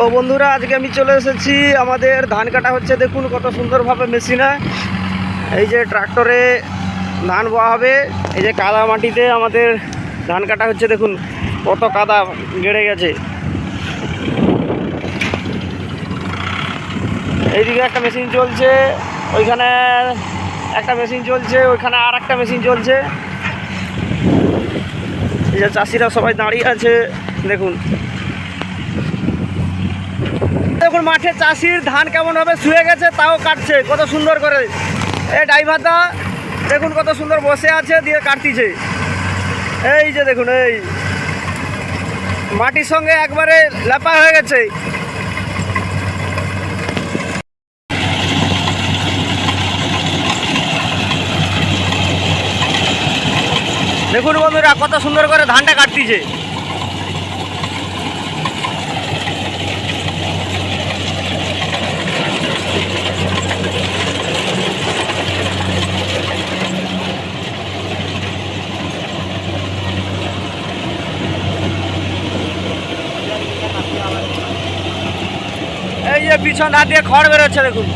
ও বন্ধুরা, আজকে আমি চলে এসেছি। আমাদের ধান কাটা হচ্ছে, দেখুন কত সুন্দরভাবে মেশিনে। এই যে ট্রাক্টরে ধান বোয়া হবে, এই যে কাদা মাটিতে আমাদের ধান কাটা হচ্ছে, দেখুন কত কাদা গেড়ে গেছে। এইদিকে একটা মেশিন চলছে, ওইখানে একটা মেশিন চলছে, ওইখানে আর একটা মেশিন চলছে। এই যে চাষিরা সবাই দাঁড়িয়ে আছে, দেখুন। দেখুন মাঠে চাষির ধান কেমনভাবে শুয়ে গেছে, তাও কাটছে, কত সুন্দর করে। এই ড্রাইভারটা দেখুন কত সুন্দর বসে আছে, দিয়ে কাটতিছে। এই যে দেখুন, এই। মাটির সঙ্গে একবারে লেপা হয়ে গেছে। দেখুন বন্ধুরা, কত সুন্দর করে ধানটা কাটতিছে। এই পিছন হাত দিয়ে খড় বেরোচ্ছে দেখুন।